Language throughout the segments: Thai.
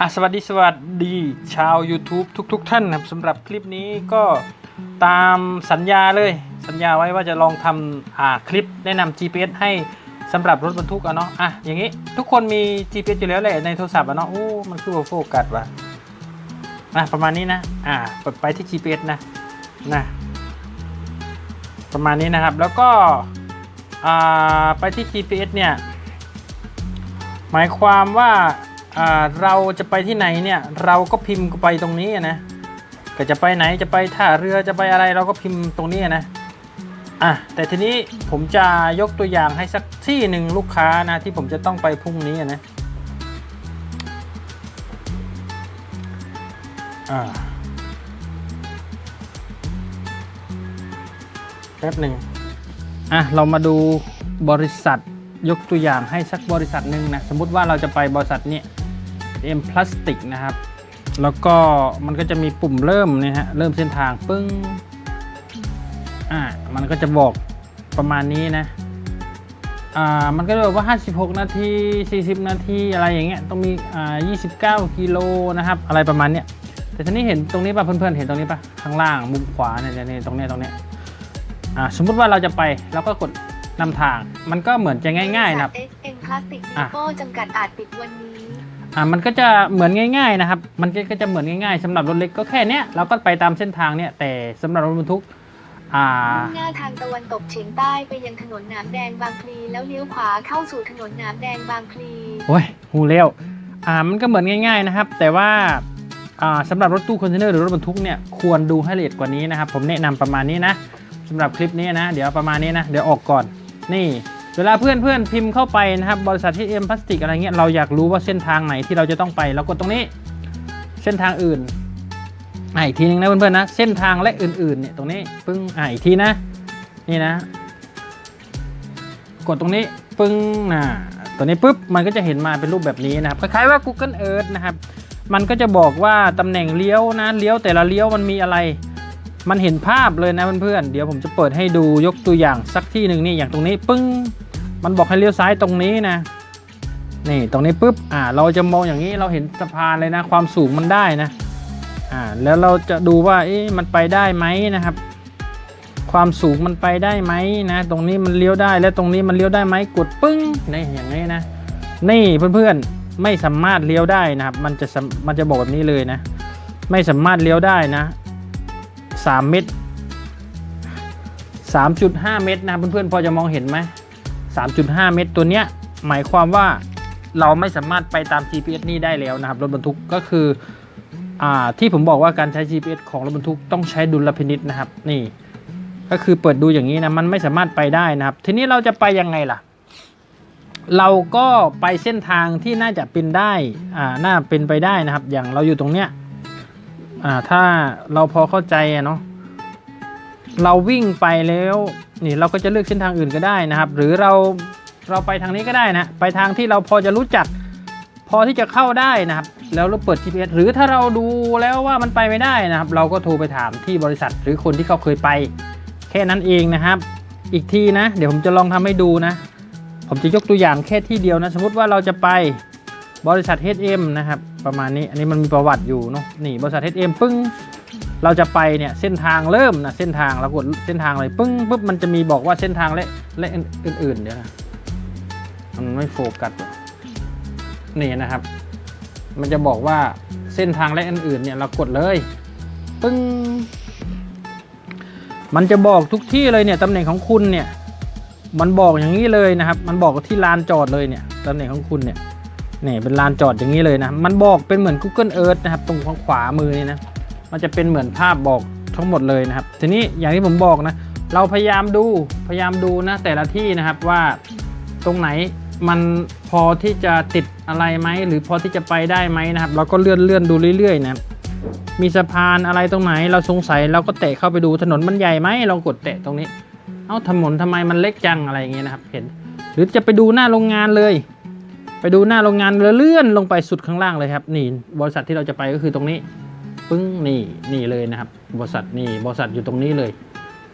อะสวัสดีสวัสดีชาว YouTube ทุกๆท่านนะครับสำหรับคลิปนี้ก็ตามสัญญาเลยสัญญาไว้ว่าจะลองทำอ่าคลิปแนะนำ GPS ให้สำหรับรถบรรทุกอะเนาะอะอย่างนี้ทุกคนมี GPS อยู่แล้วแหละในโทรศัพท์อะเนาะโอ้มันคือโฟกัสว่ะนะประมาณนี้นะอ่าเปิดไปที่ GPS นะนะประมาณนี้นะครับแล้วก็อ่าไปที่ GPS เนี่ยหมายความว่า เราจะไปที่ไหนเนี่ยเราก็พิมพ์ไปตรงนี้นะก็จะไปไหนจะไปท่าเรือจะไปอะไรเราก็พิมพ์ตรงนี้นะอะแต่ทีนี้ผมจะยกตัวอย่างให้สักที่หนึ่งลูกค้านะที่ผมจะต้องไปพรุ่งนี้นะอ่าแป๊บหนึ่งอะเรามาดูบริษัทยกตัวอย่างให้สักบริษัทหนึ่งนะสมมุติว่าเราจะไปบริษัทนี้ เอ็มพลาสติกนะครับ แล้วก็มันก็จะมีปุ่มเริ่มเนี่ยฮะ เริ่มเส้นทางปึ้ง อ่า มันก็จะบอกประมาณนี้นะ อ่า มันก็จะบอกว่า 56 นาที 40 นาทีอะไรอย่างเงี้ย ต้องมี อ่า 29 กิโลนะครับ อะไรประมาณเนี้ย แต่ทีนี้เห็นตรงนี้ป่ะเพื่อนๆ เห็นตรงนี้ป่ะ ข้างล่างมุมขวาเนี่ยเนี่ยตรงเนี้ยตรงเนี้ย อ่า สมมุติว่าเราจะไปเราก็กดนำทาง มันก็เหมือนจะง่ายๆนะครับเอ็นพลาสติกอะดีโก้จำกัดอาจปิดวันนี้ อ่ามันก็จะเหมือนง่าย ๆนะครับ มันก็จะเหมือนง่ายๆสำหรับรถเล็กก็แค่เนี้ยเราก็ไปตามเส้นทางเนี่ยแต่สำหรับรถบรรทุกอ่ามุ่งหน้าทางตะวันตกเฉียงใต้ไปยังถนนหน้ำแดงบางพลีแล้วเลี้ยวขวาเข้าสู่ถนนหน้ำแดงบางพลีโอ้ยหูเร็วอ่ามันก็เหมือนง่าย ๆนะครับ แต่ว่าอ่าสำหรับรถตู้คอนเทนเนอร์หรือรถบรรทุกเนี่ยควรดูให้ละเอียดกว่านี้นะครับ ผมแนะนำประมาณนี้นะสำหรับคลิปนี้นะ เดี๋ยวประมาณนี้นะ เดี๋ยวออกก่อนนี่ เวลาเพื่อนเพื่อนพิมพ์เข้าไปนะครับ บริษัทที่เอ็มพลาสติกอะไรเงี้ยเราอยากรู้ว่าเส้นทางไหนที่เราจะต้องไปเรากดตรงนี้ เส้นทางอื่นอะอีกทีนึงนะเพื่อนๆนะ เส้นทางและอื่นๆเนี่ยตรงนี้ปึ้งอะอีกทีนะนี่นะ กดตรงนี้ปึ้งนะตัวนี้ปุ๊บมันก็จะเห็นมาเป็นรูปแบบนี้นะครับคล้ายๆว่า Google Earth นะครับ มันก็จะบอกว่าตำแหน่งเลี้ยวนะเลี้ยวแต่ละเลี้ยวมันมีอะไร มันเห็นภาพเลยนะเพื่อนๆเดี๋ยวผมจะเปิดให้ดูยกตัวอย่างสักที่หนึ่งนี่อย่างตรงนี้ปึ้ง มันบอกให้เลี้ยวซ้ายตรงนี้นะ นี่ตรงนี้ปุ๊บอ่าเราจะมองอย่างนี้เราเห็นสะพานเลยนะ ความสูงมันได้นะอ่าแล้วเราจะดูว่าเอ๊ะมันไปได้ไหมนะครับ ความสูงมันไปได้ไหมนะ ตรงนี้มันเลี้ยวได้แล้วตรงนี้มันเลี้ยวได้ไหมกดปึ้งนี่อย่างนี้นะ นี่เพื่อนๆไม่สามารถเลี้ยวได้นะครับ มันจะมันจะบอกแบบนี้เลยนะ ไม่สามารถเลี้ยวได้นะ 3 เมตร3.5 เมตรนะเพื่อนๆพอจะมองเห็นไหม 3.5 เมตรตัวเนี้ยหมายความว่าเราไม่สามารถไปตาม GPS นี่ได้แล้วนะครับรถบรรทุกก็คืออ่าที่ผมบอกว่าการใช้ GPS ของรถบรรทุกต้องใช้ดุลพินิษนะครับนี่ ก็คือเปิดดูอย่างนี้นะมันไม่สามารถไปได้นะครับ ทีนี้เราจะไปยังไงล่ะ เราก็ไปเส้นทางที่น่าจะเป็นได้อ่าน่าเป็นไปได้นะครับ อย่างเราอยู่ตรงเนี้ยอ่าถ้าเราพอเข้าใจเนาะ เราวิ่งไปแล้วนี่เราก็จะเลือกเส้นทางอื่นก็ได้นะครับ หรือเราเราไปทางนี้ก็ได้นะไปทางที่เราพอจะรู้จัก พอที่จะเข้าได้นะครับ แล้วเราเปิด GPS หรือถ้าเราดูแล้วว่ามันไปไม่ได้นะครับ เราก็โทรไปถามที่บริษัทหรือคนที่เขาเคยไป แค่นั้นเองนะครับ อีกทีนะ เดี๋ยวผมจะลองทำให้ดูนะ ผมจะยกตัวอย่างแค่ที่เดียวนะ สมมติว่าเราจะไปบริษัท HM นะครับ ประมาณนี้อันนี้มันมีประวัติอยู่เนาะนี่บริษัท HM ปึ้ง เราจะไปเนี่ยเส้นทางเริ่มนะเส้นทางเรากดเส้นทางเลยปึ้งปุ๊บมันจะมีบอกว่าเส้นทางและและอื่นๆเดี๋ยวนะมันไม่โฟกัสนี่นะครับ มันจะบอกว่าเส้นทางและอื่นๆเนี่ยเรากดเลยปึ้งมันจะบอกทุกที่เลยเนี่ยตำแหน่งของคุณเนี่ยมันบอกอย่างนี้เลยนะครับ มันบอกที่ลานจอดเลยเนี่ยตำแหน่งของคุณเนี่ยเนี่ยเป็นลานจอดอย่างนี้เลยนะ มันบอกเป็นเหมือน Google Earth นะครับ ตรงข้างขวามือนี่นะ มันจะเป็นเหมือนภาพบอกทั้งหมดเลยนะครับ ทีนี้อย่างที่ผมบอกนะ เราพยายามดูพยายามดูนะแต่ละที่นะครับว่าตรงไหนมันพอที่จะติดอะไรไหมหรือพอที่จะไปได้ไหมนะครับ เราก็เลื่อนเลื่อนดูเรื่อยๆนะครับมีสะพานอะไรตรงไหนเราสงสัยเราก็เตะเข้าไปดูถนนมันใหญ่ไหมเรากดเตะตรงนี้ เอ้าถนนทำไมมันเล็กจังอะไรอย่างเงี้ยนะครับ เห็น หรือจะไปดูหน้าโรงงานเลย ไปดูหน้าโรงงานเลื่อนลงไปสุดข้างล่างเลยครับ นี่บริษัทที่เราจะไปก็คือตรงนี้ ปึ้งนี่นี่เลยนะครับ บริษัทนี่บริษัทอยู่ตรงนี้เลย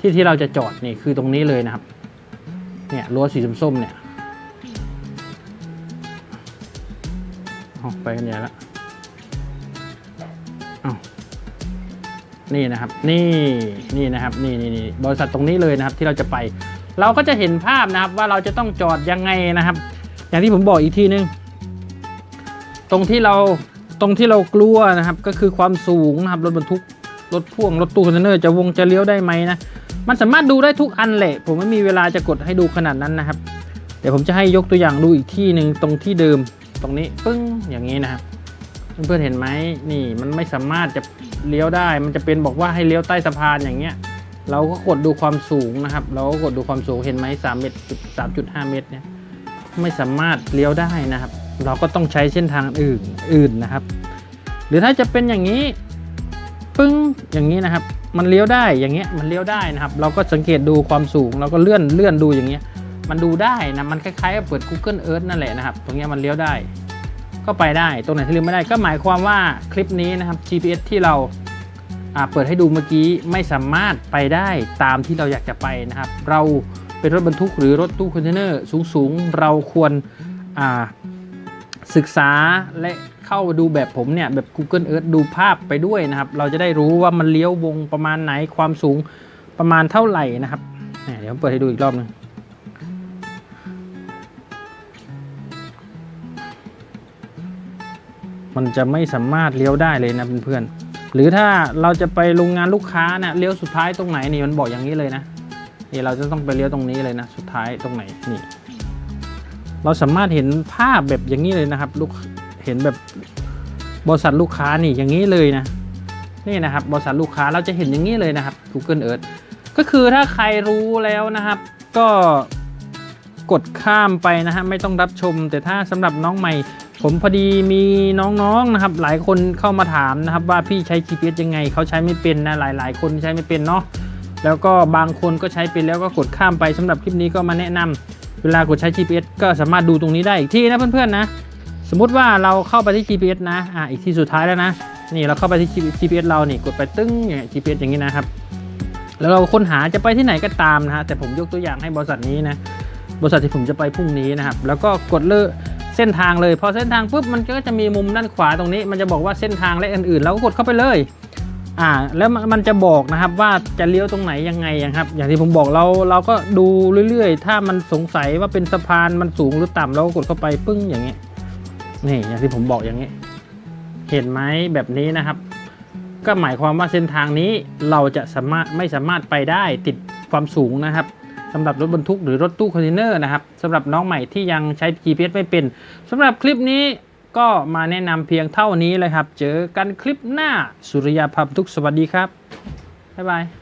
ที่ที่เราจะจอดนี่คือตรงนี้เลยนะครับ เนี่ยรั้วสีส้มๆเนี่ยเอาไปกันใหญ่ละอานี่นะครับ นี่นี่นะครับนี่นี่นี่บริษัทตรงนี้เลยนะครับที่เราจะไป เราก็จะเห็นภาพนะครับว่าเราจะต้องจอดยังไงนะครับ อย่างที่ผมบอกอีกทีนึง ตรงที่เรา ตรงที่เรากลัวนะครับก็คือความสูงนะครับรถบรรทุกรถพ่วงรถตู้คอนเทนเนอร์จะวงจะเลี้ยวได้ไหมนะมันสามารถดูได้ทุกอันแหละ ผมไม่มีเวลาจะกดให้ดูขนาดนั้นนะครับ เดี๋ยวผมจะให้ยกตัวอย่างดูอีกที่หนึ่งตรงที่เดิมตรงนี้ปึ้งอย่างนี้นะครับเพื่อนๆเห็นไหมนี่มันไม่สามารถจะเลี้ยวได้ มันจะเป็นบอกว่าให้เลี้ยวใต้สะพานอย่างเงี้ย เราก็กดดูความสูงนะครับ เราก็กดดูความสูงเห็นไหมสามเมตรสามจุดห้าเมตรเนี่ยไม่สามารถเลี้ยวได้นะครับ เราก็ต้องใช้เส้นทางอื่นอื่นนะครับ หรือถ้าจะเป็นอย่างนี้ปึ้งอย่างนี้นะครับ มันเลี้ยวได้อย่างเงี้ยมันเลี้ยวได้นะครับ เราก็สังเกตดูความสูงเราก็เลื่อนเลื่อนดูอย่างเงี้ย มันดูได้นะมันคล้ายๆกับเปิด Google Earth นั่นแหละนะครับ ตรงเนี้ยมันเลี้ยวได้ ก็ไปได้ตรงไหนที่ลี้ยวไม่ได้ก็หมายความว่าคลิปนี้นะครับ GPS ที่เราอ่าเปิดให้ดูเมื่อกี้ไม่สามารถไปได้ตามที่เราอยากจะไปนะครับ เราเป็นรถบรรทุกหรือรถตู้คอนเทนเนอร์สูงๆ เราควรอ่า ศึกษาและเข้าดูแบบผมเนี่ยแบบ Google Earth ดูภาพไปด้วยนะครับ เราจะได้รู้ว่ามันเลี้ยววงประมาณไหนความสูงประมาณเท่าไหร่นะครับเดี๋ยวผมเปิดให้ดูอีกรอบหนึงมันจะไม่สามารถเลี้ยวได้เลยนะเพื่อนๆหรือถ้าเราจะไปโรงงานลูกค้านะเลี้ยวสุดท้ายตรงไหนนี่มันบอกอย่างนี้เลยนะนี่เราจะต้องไปเลี้ยวตรงนี้เลยนะ สุดท้ายตรงไหนนี่ เราสามารถเห็นภาพแบบอย่างนี้เลยนะครับลูกเห็นแบบบริษัทลูกค้านี่อย่างนี้เลยนะนี่นะครับบริษัทลูกค้าเราจะเห็นอย่างนี้เลยนะครับ Google Earth ก็คือถ้าใครรู้แล้วนะครับ ก็กดข้ามไปนะฮะไม่ต้องรับชม แต่ถ้าสำหรับน้องใหม่ ผมพอดีมีน้องๆนะครับ หลายคนเข้ามาถามนะครับ ว่าพี่ใช้ GPS ยังไงเขาใช้ไม่เป็นนะหลาย ๆ คนใช้ไม่เป็นเนาะแล้วก็บางคนก็ใช้เป็นแล้วก็กดข้ามไปสำหรับคลิปนี้ก็มาแนะนำ เวลากดใช้ GPS ก็สามารถดูตรงนี้ได้อีกที่นะเพื่อนๆนะ สมมุติว่าเราเข้าไปที่ GPS นะอ่าอีกที่สุดท้ายแล้วนะนี่เราเข้าไปที่ GPS เรานี่กดไปตึ้งอย่างเงี้ย GPS อย่างนี้นะครับ แล้วเราค้นหาจะไปที่ไหนก็ตามนะฮะแต่ผมยกตัวอย่างให้บริษัทนี้นะบริษัทที่ผมจะไปพรุ่งนี้นะครับ แล้วก็กดเลือกเส้นทางเลย พอเส้นทางปุ๊บมันก็จะมีมุมด้านขวาตรงนี้ มันจะบอกว่าเส้นทางและอื่นๆเราก็กดเข้าไปเลย อ่าแล้วมันจะบอกนะครับว่าจะเลี้ยวตรงไหนยังไงอะครับ อย่างที่ผมบอกเราเราก็ดูเรื่อยๆ ถ้ามันสงสัยว่าเป็นสะพานมันสูงหรือต่ำเราก็กดเข้าไปปึ้งอย่างเงี้ยนี่อย่างที่ผมบอกอย่างนี้ยเห็นไหมแบบนี้นะครับ ก็หมายความว่าเส้นทางนี้เราจะสามารถไม่สามารถไปได้ติดความสูงนะครับสำหรับรถบรรทุกหรือรถตู้คอนเทนเนอร์นะครับสำหรับน้องใหม่ที่ยังใช้ GPS ไม่เป็นสำหรับคลิปนี้ ก็มาแนะนำเพียงเท่านี้เลยครับ เจอกันคลิปหน้าสุริยาภาพทุกสวัสดีครับ บ๊ายบาย